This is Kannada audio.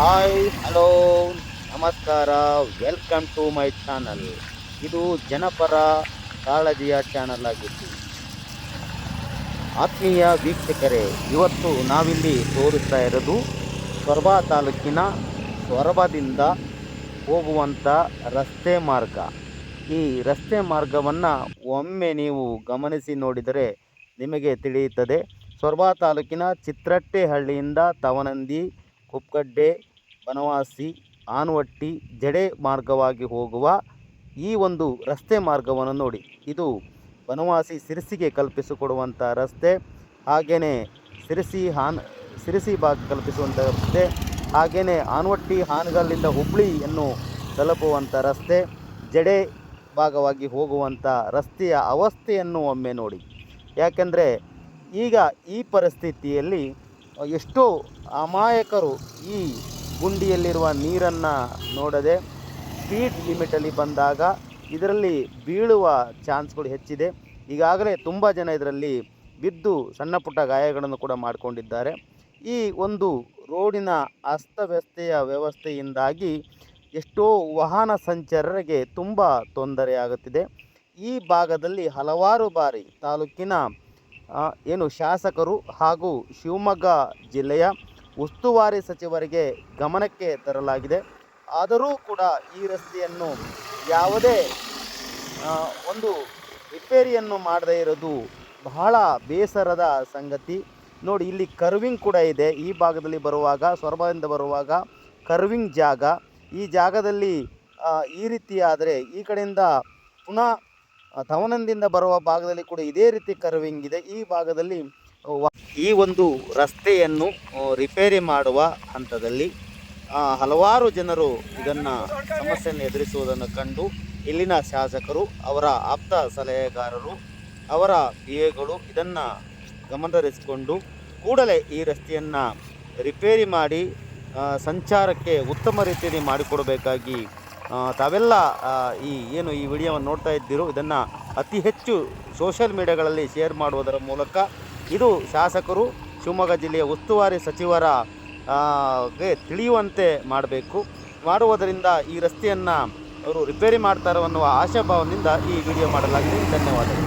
ಹಾಯ್, ಹಲೋ, ನಮಸ್ಕಾರ, ವೆಲ್ಕಮ್ ಟು ಮೈ ಚಾನಲ್. ಇದು ಜನಪರ ಕಾಳಜಿಯ ಚಾನಲ್ ಆಗಿತ್ತು ಆತ್ಮೀಯ ವೀಕ್ಷಕರೇ, ಇವತ್ತು ನಾವಿಲ್ಲಿ ತೋರಿಸ್ತಾ ಇರೋದು ಸೊರಬ ತಾಲೂಕಿನ ಸೊರಬದಿಂದ ಹೋಗುವಂಥ ರಸ್ತೆ ಮಾರ್ಗ. ಈ ರಸ್ತೆ ಮಾರ್ಗವನ್ನು ಒಮ್ಮೆ ನೀವು ಗಮನಿಸಿ ನೋಡಿದರೆ ನಿಮಗೆ ತಿಳಿಯುತ್ತದೆ. ಸೊರಬ ತಾಲೂಕಿನ ಚಿತ್ರಟ್ಟೆಹಳ್ಳಿಯಿಂದ ತವನಂದಿ ಕುಪ್ಪಗಡ್ಡೆ ಬನವಾಸಿ, ಆನವಟ್ಟಿ, ಜಡೆ ಮಾರ್ಗವಾಗಿ ಹೋಗುವ ಈ ಒಂದು ರಸ್ತೆ ಮಾರ್ಗವನ್ನು ನೋಡಿ. ಇದು ಬನವಾಸಿ ಸಿರಿಸಿಗೆ ಕಲ್ಪಿಸಿಕೊಡುವಂಥ ರಸ್ತೆ. ಹಾಗೆಯೇ ಸಿರಿಸಿ ಹಾನ್, ಸಿರಿಸಿ ಭಾಗ ಕಲ್ಪಿಸುವಂಥ ರಸ್ತೆ. ಹಾಗೆಯೇ ಆನವಟ್ಟಿ ಹಾನಗಲ್ಲಿಂದ ಹುಬ್ಬಳ್ಳಿಯನ್ನು ತಲುಪುವಂಥ ರಸ್ತೆ. ಜಡೆ ಭಾಗವಾಗಿ ಹೋಗುವಂಥ ರಸ್ತೆಯ ಅವಸ್ಥೆಯನ್ನು ಒಮ್ಮೆ ನೋಡಿ. ಯಾಕೆಂದರೆ ಈಗ ಈ ಪರಿಸ್ಥಿತಿಯಲ್ಲಿ ಎಷ್ಟೋ ಅಮಾಯಕರು ಈ ಗುಂಡಿಯಲ್ಲಿರುವ ನೀರನ್ನು ನೋಡದೆ ಸ್ಪೀಡ್ ಲಿಮಿಟಲ್ಲಿ ಬಂದಾಗ ಇದರಲ್ಲಿ ಬೀಳುವ ಚಾನ್ಸ್ಗಳು ಹೆಚ್ಚಿದೆ. ಈಗಾಗಲೇ ತುಂಬ ಜನ ಇದರಲ್ಲಿ ಬಿದ್ದು ಸಣ್ಣ ಪುಟ್ಟ ಗಾಯಗಳನ್ನು ಕೂಡ ಮಾಡಿಕೊಂಡಿದ್ದಾರೆ. ಈ ಒಂದು ರೋಡಿನ ಅಸ್ತವ್ಯಸ್ತೆಯ ವ್ಯವಸ್ಥೆಯಿಂದಾಗಿ ಎಷ್ಟೋ ವಾಹನ ಸಂಚಾರರಿಗೆ ತುಂಬ ತೊಂದರೆಯಾಗುತ್ತಿದೆ ಈ ಭಾಗದಲ್ಲಿ ಹಲವಾರು ಬಾರಿ ತಾಲೂಕಿನ ಏನು ಶಾಸಕರು ಹಾಗೂ ಶಿವಮೊಗ್ಗ ಜಿಲ್ಲೆಯ ಉಸ್ತುವಾರಿ ಸಚಿವರಿಗೆ ಗಮನಕ್ಕೆ ತರಲಾಗಿದೆ. ಆದರೂ ಕೂಡ ಈ ರಸ್ತೆಯನ್ನು ಯಾವುದೇ ಒಂದು ರಿಪೇರಿಯನ್ನು ಮಾಡದೇ ಇರೋದು ಬಹಳ ಬೇಸರದ ಸಂಗತಿ. ನೋಡಿ, ಇಲ್ಲಿ ಕರ್ವಿಂಗ್ ಕೂಡ ಇದೆ. ಈ ಭಾಗದಲ್ಲಿ ಬರುವಾಗ, ಸೊರಬದಿಂದ ಬರುವಾಗ ಕರ್ವಿಂಗ್ ಜಾಗ. ಈ ಜಾಗದಲ್ಲಿ ಈ ರೀತಿ ಈ ಕಡೆಯಿಂದ ಪುನಃ ತವನಂದಿಂದ ಬರುವ ಭಾಗದಲ್ಲಿ ಕೂಡ ಇದೇ ರೀತಿ ಕರ್ವಿಂಗ್ ಇದೆ. ಈ ಭಾಗದಲ್ಲಿ ಈ ಒಂದು ರಸ್ತೆಯನ್ನು ರಿಪೇರಿ ಮಾಡುವ ಹಂತದಲ್ಲಿ ಹಲವಾರು ಜನರು ಇದನ್ನು ಸಮಸ್ಯೆಯನ್ನು ಎದುರಿಸುವುದನ್ನು ಕಂಡು ಇಲ್ಲಿನ ಶಾಸಕರು, ಅವರ ಆಪ್ತ ಸಲಹೆಗಾರರು, ಅವರ ಎಗಳು ಇದನ್ನು ಗಮನಹರಿಸಿಕೊಂಡು ಕೂಡಲೇ ಈ ರಸ್ತೆಯನ್ನು ರಿಪೇರಿ ಮಾಡಿ ಸಂಚಾರಕ್ಕೆ ಉತ್ತಮ ರೀತಿಯಲ್ಲಿ ಮಾಡಿಕೊಡಬೇಕಾಗಿ ತಾವೆಲ್ಲ ಈ ಏನು ಈ ವಿಡಿಯೋವನ್ನು ನೋಡ್ತಾ ಇದ್ದೀರೋ ಇದನ್ನು ಅತಿ ಹೆಚ್ಚು ಸೋಷಿಯಲ್ ಮೀಡಿಯಾಗಳಲ್ಲಿ ಶೇರ್ ಮಾಡುವುದರ ಮೂಲಕ ಇದು ಶಾಸಕರು, ಶಿವಮೊಗ್ಗ ಜಿಲ್ಲೆಯ ಉಸ್ತುವಾರಿ ಸಚಿವರ ತಿಳಿಯುವಂತೆ ಮಾಡಬೇಕು. ಮಾಡುವುದರಿಂದ ಈ ರಸ್ತೆಯನ್ನು ಅವರು ರಿಪೇರಿ ಮಾಡ್ತಾರೆ ಅನ್ನುವ ಆಶಾಭಾವದಿಂದ ಈ ವಿಡಿಯೋ ಮಾಡಲಾಗಿದೆ. ಧನ್ಯವಾದಗಳು.